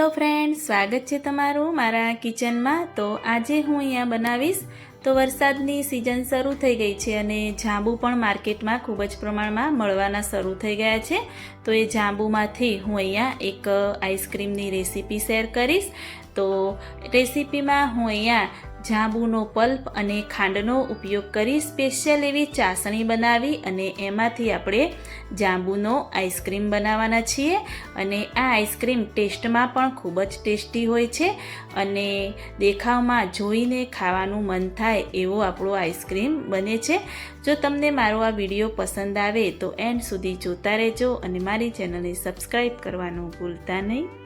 Hello friend સ્વાગત છે તમારું મારા કિચનમાં. તો આજે હું અહીંયા બનાવીશ. તો વરસાદની સિઝન શરૂ થઈ ગઈ છે અને જાંબુ પણ માર્કેટમાં ખૂબ જ પ્રમાણમાં મળવાના શરૂ થઈ ગયા છે. તો એ જાંબુમાંથી હું અહીંયા એક આઈસ્ક્રીમની રેસીપી શેર કરીશ. તો રેસીપીમાં હું અહીંયા જાંબુનો પલ્પ અને ખાંડનો ઉપયોગ કરી સ્પેશિયલ એવી ચાસણી બનાવી અને એમાંથી આપણે જાંબુનો આઈસ્ક્રીમ બનાવવાના છીએ. અને આ આઈસ્ક્રીમ ટેસ્ટમાં પણ ખૂબ જ ટેસ્ટી હોય છે અને દેખાવમાં જોઈને ખાવાનું મન થાય એવો આપણો આઈસ્ક્રીમ બને છે. જો તમને મારો આ વીડિયો પસંદ આવે તો એન્ડ સુધી જોતા રહેજો અને મારી ચેનલને સબસ્ક્રાઈબ કરવાનું ભૂલતા નહીં.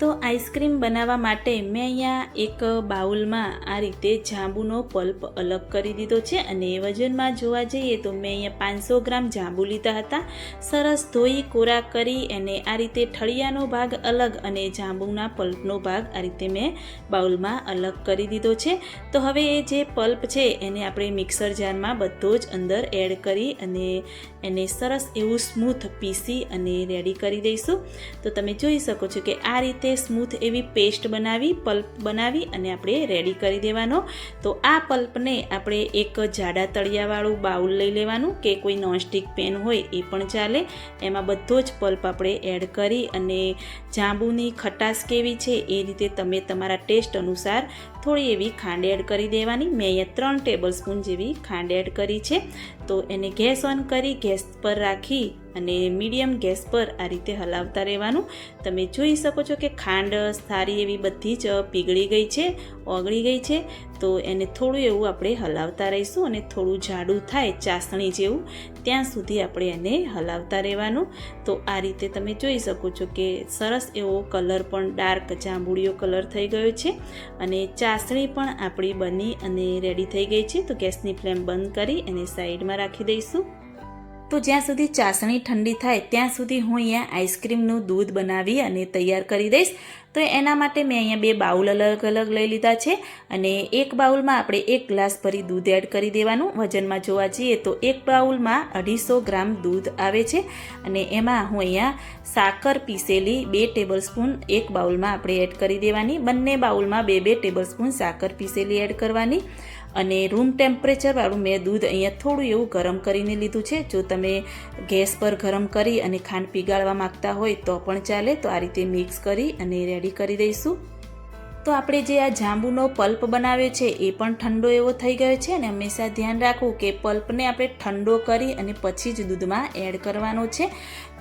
તો આઈસ્ક્રીમ બનાવવા માટે મેં અહીંયા એક બાઉલમાં આ રીતે જાંબુનો પલ્પ અલગ કરી દીધો છે અને વજનમાં જોવા જઈએ તો મેં અહીંયા પાંચસો ગ્રામ જાંબુ લીધા હતા. સરસ ધોઈ કોરા કરી અને આ રીતે ઠળિયાનો ભાગ અલગ અને જાંબુના પલ્પનો ભાગ આ રીતે મેં બાઉલમાં અલગ કરી દીધો છે. તો હવે એ જે પલ્પ છે એને આપણે મિક્સર જારમાં બધો જ અંદર એડ કરી અને એને સરસ એવું સ્મૂથ પીસી અને રેડી કરી દઈશું. તો તમે જોઈ શકો છો કે આ રીતે સ્મૂથ એવી પેસ્ટ બનાવી, પલ્પ બનાવી અને આપણે રેડી કરી દેવાનો. તો આ પલ્પને આપણે એક જાડા તળિયાવાળું બાઉલ લઈ લેવાનું કે કોઈ નોનસ્ટિક પેન હોય એ પણ ચાલે. એમાં બધો જ પલ્પ આપણે એડ કરી અને જાંબુની ખટાશ કેવી છે એ રીતે તમે તમારા ટેસ્ટ અનુસાર થોડી એવી ખાંડ એડ કરી દેવાની. મેં અહીંયા ત્રણ ટેબલ સ્પૂન જેવી ખાંડ એડ કરી છે. તો એને ગેસ ઓન કરી ગેસ પર રાખી અને મીડિયમ ગેસ પર આ રીતે હલાવતા રહેવાનું. તમે જોઈ શકો છો કે ખાંડ, સારી એવી બધી જ પીગળી ગઈ છે, ઓગળી ગઈ છે. તો એને થોડું એવું આપણે હલાવતા રહીશું અને થોડું જાડું થાય ચાસણી જેવું, ત્યાં સુધી આપણે એને હલાવતા રહેવાનું. તો આ રીતે તમે જોઈ શકો છો કે સરસ એવો કલર પણ ડાર્ક જાંબુડિયો કલર થઈ ગયો છે અને ચાસણી પણ આપણી બની અને રેડી થઈ ગઈ છે. તો ગેસની ફ્લેમ બંધ કરી એને સાઈડમાં રાખી દઈશું. તો જ્યાં સુધી ચાસણી ઠંડી થાય, ત્યાં સુધી હું અહીંયા આઈસ્ક્રીમનું દૂધ બનાવી અને તૈયાર કરી દઈશ. તો એના માટે મેં અહીંયા બે બાઉલ અલગ અલગ લઈ લીધા છે અને એક બાઉલમાં આપણે એક ગ્લાસ ભરી દૂધ એડ કરી દેવાનું. વજનમાં જોવા જઈએ તો એક બાઉલમાં અઢીસો ગ્રામ દૂધ આવે છે અને એમાં હું અહીંયા સાકર પીસેલી બે ટેબલ સ્પૂન એક બાઉલમાં આપણે એડ કરી દેવાની. બંને બાઉલમાં બે બે ટેબલ સ્પૂન સાકર પીસેલી એડ કરવાની. અને રૂમ ટેમ્પરેચરવાળું મેં દૂધ અહીંયા થોડું એવું ગરમ કરીને લીધું છે. જો તમે ગેસ પર ગરમ કરી અને ખાંડ પીગાળવા માગતા હોય તો પણ ચાલે. તો આ રીતે મિક્સ કરી અને રેડી કરી દઈશું. તો આપણે જે આ જાંબુનો પલ્પ બનાવ્યો છે એ પણ ઠંડો એવો થઈ ગયો છે અને હંમેશા ધ્યાન રાખવું કે પલ્પને આપણે ઠંડો કરી અને પછી જ દૂધમાં એડ કરવાનો છે.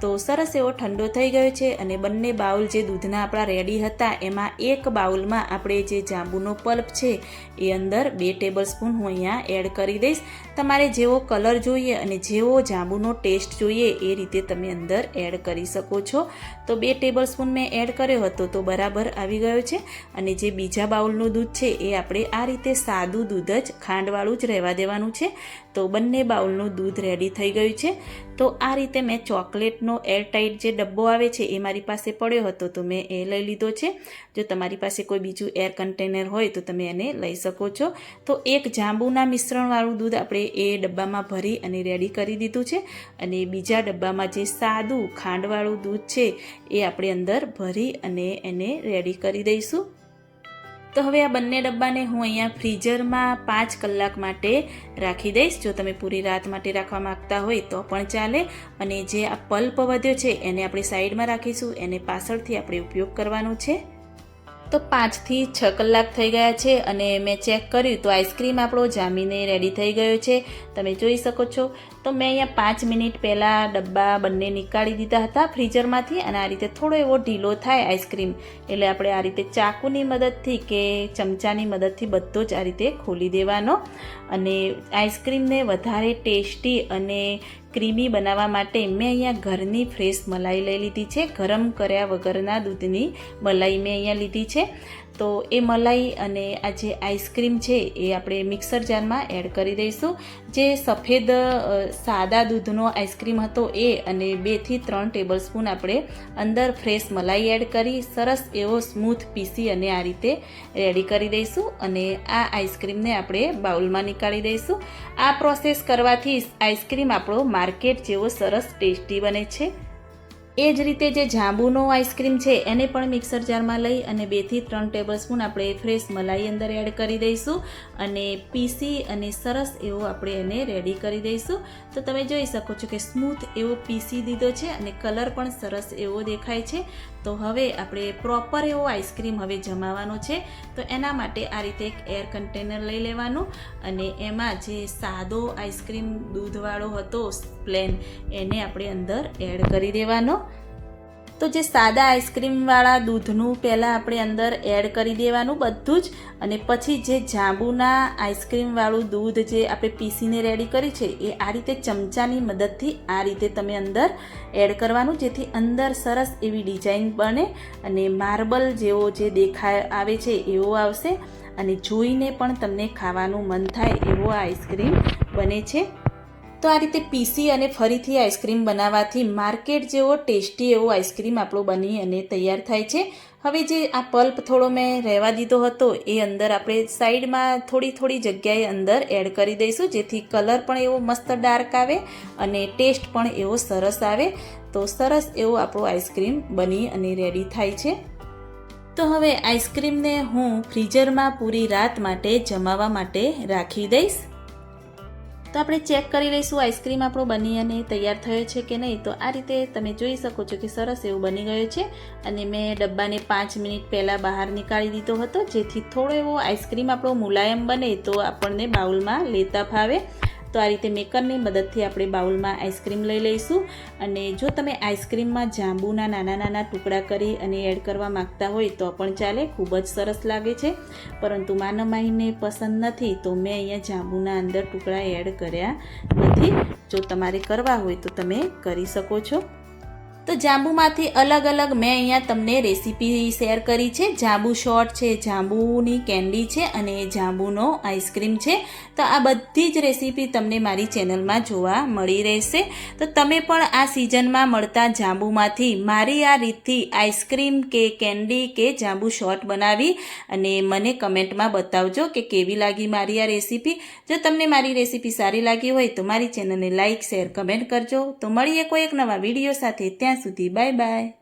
તો સરસ એવો ઠંડો થઈ ગયો છે અને બંને બાઉલ જે દૂધના આપણા રેડી હતા, એમાં એક બાઉલમાં આપણે જે જાંબુનો પલ્પ છે, એ અંદર બે ટેબલ સ્પૂન હું અહીંયા એડ કરી દઈશ. તમારે જેવો કલર જોઈએ અને જેવો જાંબુનો ટેસ્ટ જોઈએ, એ રીતે તમે અંદર એડ કરી શકો છો. તો બે ટેબલ સ્પૂન મેં એડ કર્યો હતો તો બરાબર આવી ગયો છે. અને જે બીજા બાઉલનું દૂધ છે, એ આપણે આ રીતે સાદું દૂધ જ ખાંડવાળું જ રહેવા દેવાનું છે. તો બંને બાઉલનું દૂધ રેડી થઈ ગયું છે. તો આ રીતે મેં ચોકલેટનો એરટાઈટ જે ડબ્બો આવે છે એ મારી પાસે પડ્યો હતો, તો મેં એ લઈ લીધો છે. જો તમારી પાસે કોઈ બીજું એર કન્ટેનર હોય, તો તમે એને લઈ શકો છો. તો એક જાંબુના મિશ્રણવાળું દૂધ આપણે એ ડબ્બામાં ભરી અને રેડી કરી દીધું છે. અને બીજા ડબ્બામાં જે સાદું ખાંડવાળું દૂધ છે, એ આપણે અંદર ભરી અને એને રેડી કરી દઈશું. તો હવે આ બંને ડબ્બાને હું અહીંયા ફ્રીઝરમાં પાંચ કલાક માટે રાખી દઈશ. જો તમે પૂરી રાત માટે રાખવા માગતા હોય તો પણ ચાલે. અને જે આ પલ્પ વધ્યો છે, એને આપણે સાઈડમાં રાખીશું. એને પાછળથી આપણે ઉપયોગ કરવાનો છે. તો પાંચથી છ કલાક થઈ ગયા છે અને મેં ચેક કર્યું તો આઈસ્ક્રીમ આપણો જામીને રેડી થઈ ગયો છે. તમે જોઈ શકો છો. તો મેં અહીંયા પાંચ મિનિટ પહેલાં ડબ્બા બંને નીકાળી દીધા હતા ફ્રીઝરમાંથી અને આ રીતે થોડો એવો ઢીલો થાય આઈસ્ક્રીમ. એટલે આપણે આ રીતે ચાકુની મદદથી કે ચમચાની મદદથી બધો જ આ રીતે ખોલી દેવાનો. અને આઈસ્ક્રીમને વધારે ટેસ્ટી અને ક્રીમી બનાવવા માટે મેં અહીંયા ઘરની ફ્રેશ મલાઈ લઈ લીધી છે. ગરમ કર્યા વગરના દૂધની મલાઈ મેં અહીંયા લીધી છે. તો એ મલાઈ અને આ જે આઈસ્ક્રીમ છે એ આપણે મિક્સર જારમાં એડ કરી દઈશું. જે સફેદ સાદા દૂધનો આઈસ્ક્રીમ હતો એ અને બેથી ત્રણ ટેબલ સ્પૂન આપણે અંદર ફ્રેશ મલાઈ એડ કરી, સરસ એવો સ્મૂથ પીસી અને આ રીતે રેડી કરી દઈશું અને આ આઈસ્ક્રીમને આપણે બાઉલમાં નીકાળી દઈશું. આ પ્રોસેસ કરવાથી આઈસ્ક્રીમ આપણો માર્કેટ જેવો સરસ ટેસ્ટી બને છે. એ જ રીતે જે જાંબુનો આઈસ્ક્રીમ છે, એને પણ મિક્સર જારમાં લઈ અને બેથી ત્રણ ટેબલ સ્પૂન આપણે ફ્રેશ મલાઈ અંદર એડ કરી દઈશું અને પીસી અને સરસ એવો આપણે એને રેડી કરી દઈશું. તો તમે જોઈ શકો છો કે સ્મૂથ એવો પીસી દીધો છે અને કલર પણ સરસ એવો દેખાય છે. તો હવે આપણે પ્રોપર એવો આઈસ્ક્રીમ હવે જમાવાનો છે. તો એના માટે આ રીતે એક એર કન્ટેનર લઈ લેવાનું અને એમાં જે સાદો આઈસ્ક્રીમ દૂધવાળો હતો પ્લેન એને આપણે અંદર એડ કરી દેવાનો. તો જે સાદા આઈસ્ક્રીમવાળા દૂધનું પહેલાં આપણે અંદર એડ કરી દેવાનું બધું જ. અને પછી જે જાંબુના આઈસ્ક્રીમવાળું દૂધ જે આપણે પીસીને રેડી કરી છે, એ આ રીતે ચમચાની મદદથી આ રીતે તમે અંદર એડ કરવાનું, જેથી અંદર સરસ એવી ડિઝાઇન બને અને માર્બલ જેવો જે દેખાય આવે છે એવો આવશે. અને જોઈને પણ તમને ખાવાનું મન થાય એવો આઈસ્ક્રીમ બને છે. તો આ રીતે પીસી અને ફરીથી આઈસ્ક્રીમ બનાવવાથી માર્કેટ જેવો ટેસ્ટી એવો આઈસ્ક્રીમ આપણો બની અને તૈયાર થાય છે. હવે જે આ પલ્પ થોડો મેં રહેવા દીધો હતો, એ અંદર આપણે સાઈડમાં થોડી થોડી જગ્યાએ અંદર એડ કરી દઈશું, જેથી કલર પણ એવો મસ્ત ડાર્ક આવે અને ટેસ્ટ પણ એવો સરસ આવે. તો સરસ એવો આપણો આઈસ્ક્રીમ બની અને રેડી થાય છે. તો હવે આઈસ્ક્રીમને હું ફ્રીઝરમાં પૂરી રાત માટે જમાવા માટે રાખી દઈશ. તો આપણે ચેક કરી લઈશું આઈસ્ક્રીમ આપણો બની અને તૈયાર થયો છે કે નહીં. તો આ રીતે તમે જોઈ શકો છો કે સરસ એવું બની ગયો છે. અને મેં ડબ્બાને પાંચ મિનિટ પહેલાં બહાર નીકાળી દીધો હતો, જેથી થોડો એવો આઈસ્ક્રીમ આપણો મુલાયમ બને તો આપણને બાઉલમાં લેતા ફાવે. તો આ રીતે મેકરની મદદથી આપણે બાઉલમાં આઈસ્ક્રીમ લઈ લઈશું. અને જો તમે આઈસ્ક્રીમમાં જાંબુના નાના નાના ટુકડા કરી અને એડ કરવા માંગતા હોય તો પણ ચાલે, ખૂબ જ સરસ લાગે છે. પરંતુ માનમાઈને પસંદ નથી, તો મેં અહીંયા જાંબુના અંદર ટુકડા એડ કર્યા નથી. જો તમારે કરવા હોય તો તમે કરી શકો છો. તો જાંબુમાંથી અલગ અલગ મેં અહીંયા તમને રેસીપી શેર કરી છે. જાંબુ શોર્ટ છે, જાંબુની કેન્ડી છે અને જાંબુનો આઈસ્ક્રીમ છે. તો આ બધી જ રેસીપી તમને મારી ચેનલમાં જોવા મળી રહેશે. તો તમે પણ આ સિઝનમાં મળતા જાંબુમાંથી મારી આ રીતથી આઈસ્ક્રીમ કે કેન્ડી કે જાંબુ શોર્ટ બનાવી અને મને કમેન્ટમાં બતાવજો કે કેવી લાગી મારી આ રેસીપી. જો તમને મારી રેસીપી સારી લાગી હોય તો મારી ચેનલને લાઇક શેર, કમેન્ટ કરજો. તો મળીએ કોઈ એક નવા વીડિયો સાથે. ત્યાં sự tí bye bye.